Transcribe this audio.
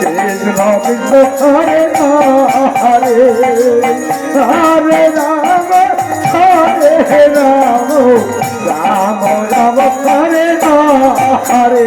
তেজ নবিন্দ হরে হরে হরে রাম হরে রাম রাম রাম হরে হরে